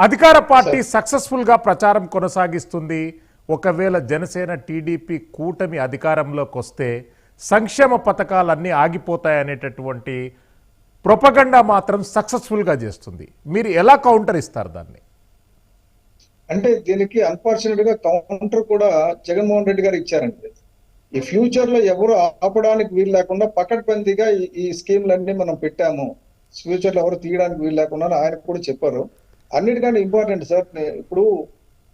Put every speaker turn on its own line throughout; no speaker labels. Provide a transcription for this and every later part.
అధికార పార్టీ సక్సెస్ఫుల్గా ప్రచారం కొనసాగిస్తుంది. ఒకవేళ జనసేన టీడీపీ కూటమి అధికారంలోకి వస్తే సంక్షేమ పథకాలన్నీ ఆగిపోతాయనేటటువంటి ప్రొపగండా మాత్రం సక్సెస్ఫుల్గా చేస్తుంది. మీరు ఎలా కౌంటర్ ఇస్తారు దాన్ని?
అంటే దీనికి అన్ఫార్చునేట్గా కౌంటర్ కూడా జగన్మోహన్ రెడ్డి గారు ఇచ్చారండి. ఈ ఫ్యూచర్లో ఎవరు ఆపడానికి వీలు లేకుండా పకడ్బందీగా ఈ- స్కీమ్లన్నీ మనం పెట్టాము. ఫ్యూచర్లో ఎవరు తీయడానికి వీలు లేకుండా ఆయన కూడా చెప్పారు. అన్నిటికంటే ఇంపార్టెంట్ సార్ ఇప్పుడు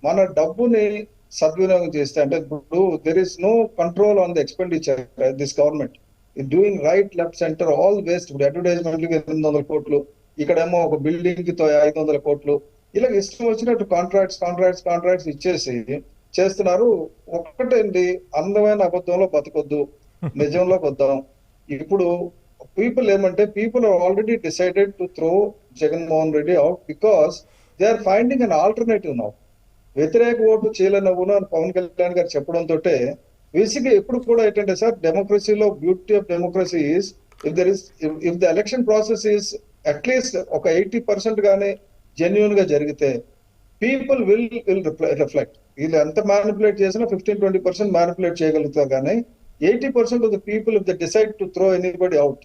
మన డబ్బుని సద్వినియోగం చేస్తే అంటే ఇప్పుడు there is no control on the expenditure this government doing right left centre all waste ఇప్పుడు అడ్వర్టైజ్మెంట్ ఎనిమిది వందల కోట్లు ఇక్కడేమో ఒక బిల్డింగ్కి తో- ఐదు వందల కోట్లు. ఇలా ఇష్టం వచ్చినట్టు కాంట్రాక్ట్స్ కాంట్రాక్ట్స్ కాంట్రాక్ట్స్ ఇచ్చేసి చేస్తున్నారు. ఒక్కటండి అందమైన అబద్ధంలో బతకొద్దు. నిజంలోకి వద్దాం ఇప్పుడు పీపుల్ ఏమంటే people are already decided to throw Jaganmohan Reddy out because they are finding an alternative now వ్యతిరేక ఓటు చేయలేనవ్వును అని పవన్ కళ్యాణ్ గారు చెప్పడం తోటే బేసిక్ ఎప్పుడు కూడా ఏంటంటే సార్ డెమోక్రసీలో beauty of democracy is if there is if the election process is at least ఒక ఎయిటీ పర్సెంట్ గానే జెన్యున్గా జరిగితే పీపుల్ విల్ విల్ రిఫ్లెక్ట్ వీళ్ళు ఎంత మ్యానిపులేట్ చేసినా ఫిఫ్టీన్ ట్వంటీ పర్సెంట్ మ్యానిపులేట్ చేయగలుగుతారు కానీ eighty percent of the people if the decide to throw anybody out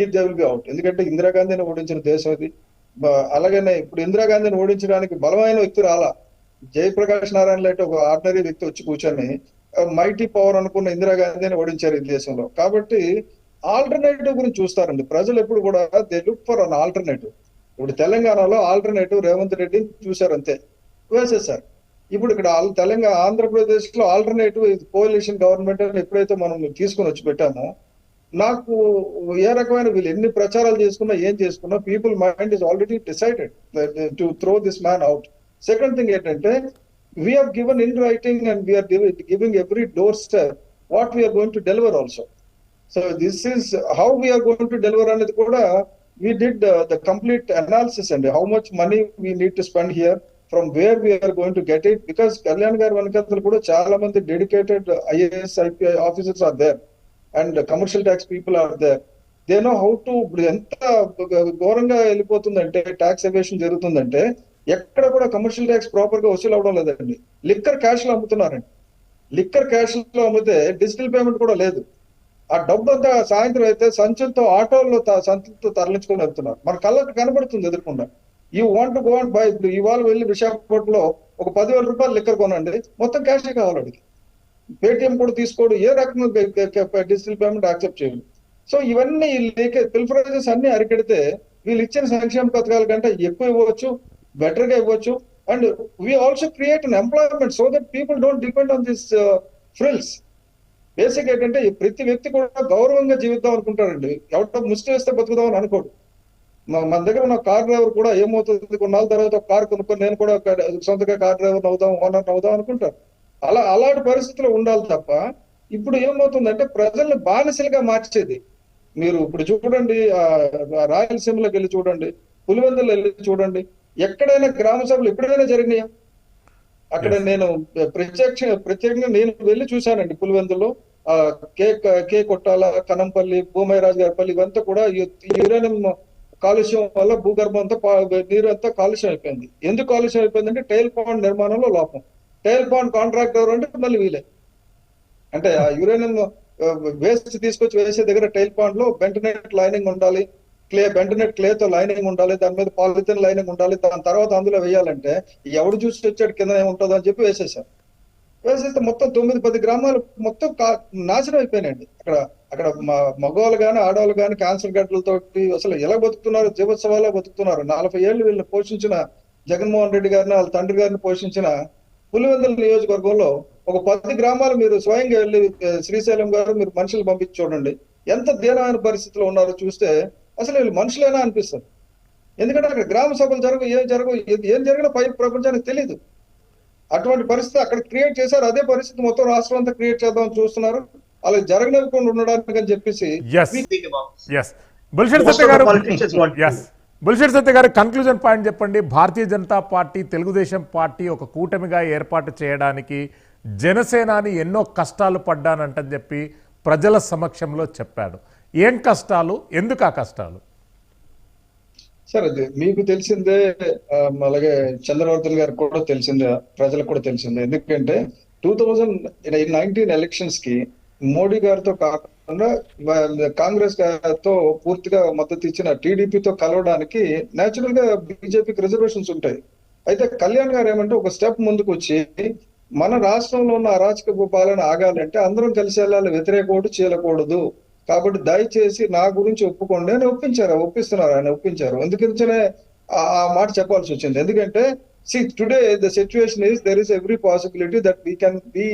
ఈ దే విల్ బి అవుట్ ఎందుకంటే ఇందిరాగాంధీని ఓడించిన దేశం ఇది అలాగనే ఇప్పుడు ఇందిరాగాంధీని ఓడించడానికి బలమైన వ్యక్తి రాలా. జయప్రకాష్ నారాయణ లాంటి ఒక ఆర్డినరీ వ్యక్తి వచ్చి కూర్చొని మైటీ పవర్ అనుకున్న ఇందిరాగాంధీని ఓడించారు ఈ దేశంలో. కాబట్టి ఆల్టర్నేటివ్ గురించి చూస్తారండి. ప్రజలు ఎప్పుడు కూడా they look for an alternative. ఇప్పుడు తెలంగాణలో ఆల్టర్నేటివ్ రేవంత్ రెడ్డిని చూశారు అంతే. వేసేసారు ఇప్పుడు ఇక్కడ తెలంగాణ ఆంధ్రప్రదేశ్లో ఆల్టర్నేటివ్ కోalition గవర్నమెంట్ అని ఎప్పుడైతే మనం తీసుకొని వచ్చి పెట్టామో నాకు ఏ రకమైన వీళ్ళు ఎన్ని ప్రచారాలు చేసుకున్నా ఏం చేసుకున్నా people mind is already decided to throw this man out second thing ఏంటంటే we are have given in writing and we are giving every door step what we are going to deliver also so this is how we are going to deliver అనేది కూడా we did the complete analysis అండి how much money we need to spend here from where we are going to get it because Kalyan గారి వెనకాతలు కూడా చాలా మంది dedicated IAS IPS officers are there and commercial tax people are they they know how to ఇప్పుడు ఎంత ఘోరంగా వెళ్ళిపోతుందంటే tax evasion జరుగుతుందంటే ఎక్కడ కూడా కమర్షియల్ ట్యాక్స్ ప్రాపర్గా వసూలు అవడం లేదండి. లిక్కర్ క్యాష్లో అమ్ముతున్నారండి. లిక్కర్ క్యాష్లో అమ్మితే డిజిటల్ పేమెంట్ కూడా లేదు. ఆ డబ్బు అంతా సాయంత్రం అయితే సంచులతో ఆటోల్లో సంచులతో తరలించుకొని వెళ్తున్నారు. మన కళ్ళకి కనబడుతుంది ఎదుర్కొండ. ఈ వాంట్ గో అండ్ బై ఇప్పుడు ఇవాళ వెళ్ళి విశాఖపట్నంలో ఒక పదివేల రూపాయలు లిక్కర్ కొనండి. మొత్తం క్యాషే కావాలి అడిగి పేటిఎం కూడా తీసుకోడు ఏ రకంగా డిజిటల్ పేమెంట్ యాక్సెప్ట్ చేయదు సో ఇవన్నీ లీకేజ్ పిల్ఫరైజెస్ అన్ని అరికెడితే వీళ్ళు ఇచ్చిన సంక్షేమ పథకాల కంటే ఎక్కువ ఇవ్వచ్చు బెటర్గా ఇవ్వచ్చు. And we also create an employment so that people don't depend on this frills basic ఏంటంటే ప్రతి వ్యక్తి కూడా గౌరవంగా జీవిద్దాం అనుకుంటారండి. ఎవరితో ముష్టి వేస్తే బతుకుదాం అని అనుకోడు. మన దగ్గర ఉన్న కార్ డ్రైవర్ కూడా ఏమవుతుంది? కొన్నాళ్ళ తర్వాత కార్ కొనుక్కొని నేను కూడా సొంతగా కార్ డ్రైవర్ అవుదాం ఓనర్ అవుదాం అనుకుంటారు. అలా అలాంటి పరిస్థితులు ఉండాలి తప్ప ఇప్పుడు ఏమవుతుందంటే ప్రజల్ని బానిసలుగా మార్చేది. మీరు ఇప్పుడు చూడండి రాయలసీమలోకి వెళ్ళి చూడండి పులివెందులు వెళ్ళి చూడండి ఎక్కడైనా గ్రామ సభలు ఎప్పుడైనా జరిగినాయా? అక్కడ నేను ప్రత్యక్ష ప్రత్యేకంగా నేను వెళ్ళి చూశానండి పులివెందులో ఆ కే కే కొట్టాల కనంపల్లి భూమయ్యరాజు గారిపల్లి ఇవంతా కూడా యురేనియం కాలుష్యం వల్ల భూగర్భం అంతా నీరు అంతా కాలుష్యం అయిపోయింది. ఎందుకు కాలుష్యం అయిపోయిందంటే టైల్ పాండ్ నిర్మాణంలో లోపం. టైల్ బాండ్ కాంట్రాక్ట్ ఎవరు అంటే మళ్ళీ వీలే అంటే ఆ యురేనియం వేస్ట్ తీసుకొచ్చి వేసే దగ్గర టైల్ పాండ్లో బెంటనెట్ లైనింగ్ ఉండాలి క్లే బెంటనెట్ క్లే తో లైనింగ్ ఉండాలి దాని మీద పాలిథిన్ లైనింగ్ ఉండాలి దాని తర్వాత అందులో వేయాలంటే ఎవడు చూసి వచ్చాడు కింద ఏముంటుందో అని చెప్పి వేసేసారు వేసేస్తే మొత్తం తొమ్మిది పది గ్రామాలు మొత్తం నాశనం అయిపోయినాయండి. అక్కడ అక్కడ మగవాళ్ళు కానీ ఆడవాళ్ళు కానీ క్యాన్సర్ గడ్డలతో అసలు ఎలా బతుకుతున్నారు జీవోత్సవాలా బతుకుతున్నారు. నలభై ఏళ్ళు వీళ్ళని పోషించిన జగన్మోహన్ రెడ్డి గారిని వాళ్ళ తండ్రి గారిని పోషించిన పులివెందుల నియోజకవర్గంలో ఒక పది గ్రామాలు మీరు స్వయంగా వెళ్ళి శ్రీశైలం గారు మీరు మనుషులు పంపించి చూడండి. ఎంత దీనమైన పరిస్థితిలో ఉన్నారో చూస్తే అసలు వీళ్ళు మనుషులేనా అనిపిస్తుంది ఎందుకంటే అక్కడ గ్రామ సభలు జరగవు ఏం జరగవు ఏ- ఏం జరిగినా పై ప్రపంచానికి తెలియదు అటువంటి పరిస్థితి అక్కడ క్రియేట్ చేశారు అదే పరిస్థితి మొత్తం రాష్ట్రం అంతా క్రియేట్ చేద్దాం చూస్తున్నారు. అలా జరగనివ్వకుండా ఉండడానికి అని చెప్పేసి
బుల్షెట్ సత్య గారు కన్క్లూజన్ పాయింట్ చెప్పండి. భారతీయ జనతా పార్టీ తెలుగుదేశం పార్టీ ఒక కూటమిగా ఏర్పాటు చేయడానికి జనసేనాని ఎన్నో కష్టాలు పడ్డానంటని చెప్పి ప్రజల సమక్షంలో చెప్పాడు. ఏం కష్టాలు? ఎందుకు ఆ కష్టాలు?
సార్ అది మీకు తెలిసిందే అలాగే చంద్రవర్ధన్ గారికి కూడా తెలిసిందే ప్రజలకు కూడా తెలిసిందే. ఎందుకంటే టూ థౌజండ్ నైన్టీన్ ఎలక్షన్స్కి మోడీ గారితో కాకుండా కాంగ్రెస్ గారితో పూర్తిగా మద్దతు ఇచ్చిన టీడీపీతో కలవడానికి నేచురల్గా బీజేపీకి రిజర్వేషన్స్ ఉంటాయి. అయితే కళ్యాణ్ గారు ఏమంటే ఒక స్టెప్ ముందుకు వచ్చి మన రాష్ట్రంలో ఉన్న అరాచక పాలన ఆగాలంటే అందరం కలిసి వెళ్ళాలి వ్యతిరేక ఓటు చేయకూడదు కాబట్టి దయచేసి నా గురించి ఒప్పుకోండి. అని ఒప్పించారు ఒప్పిస్తున్నారు ఆయన ఒప్పించారు. అందుకనే ఆ ఆ మాట చెప్పాల్సి వచ్చింది. ఎందుకంటే see today the situation is there is every possibility that we can be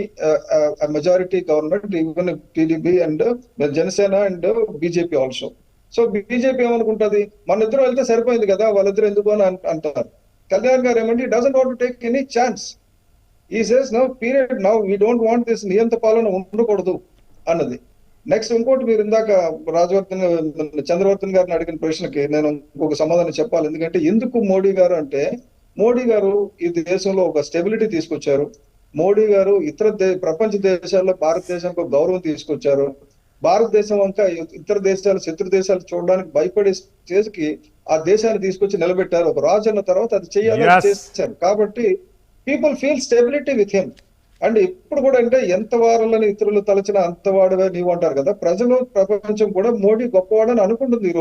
majority government even TDP and Janasena and BJP also so BJP ఏమనుకుంటది? మన ఇద్దరు వెళ్తే సరిపోయింది కదా వాళ్ళిద్దరు ఎందుకు అని అంటారు. కళ్యాణ్ గారు ఏమంటే doesn't want take any chance he says now period now we don't want this నియంత పాలన ఉండకూడదు అన్నది. నెక్స్ట్ ఇంకోటి మీరు ఇందాక రాజవర్ధన్ చంద్రవర్ధన్ గారిని అడిగిన ప్రశ్నకి నేను ఇంకొక సమాధానం చెప్పాలి. ఎందుకంటే ఎందుకు మోడీ గారు అంటే మోడీ గారు ఈ దేశంలో ఒక స్టెబిలిటీ తీసుకొచ్చారు. మోడీ గారు ఇతర ప్రపంచ దేశాల్లో భారతదేశానికి ఒక గౌరవం తీసుకొచ్చారు. భారతదేశం వంక ఇతర దేశాలు శత్రు దేశాలు చూడడానికి భయపడే స్టేజ్కి ఆ దేశాన్ని తీసుకొచ్చి నిలబెట్టారు. ఒక రాజు అన్న తర్వాత అది చేయాలని. చేశారు. కాబట్టి people feel stability with him and ఇప్పుడు కూడా అంటే ఎంత వారాలని ఇతరులు తలచిన అంత వాడవే నీవు అంటారు కదా. ప్రజలు ప్రపంచం కూడా మోడీ గొప్పవాడని అనుకుంటుంది ఈ రోజు.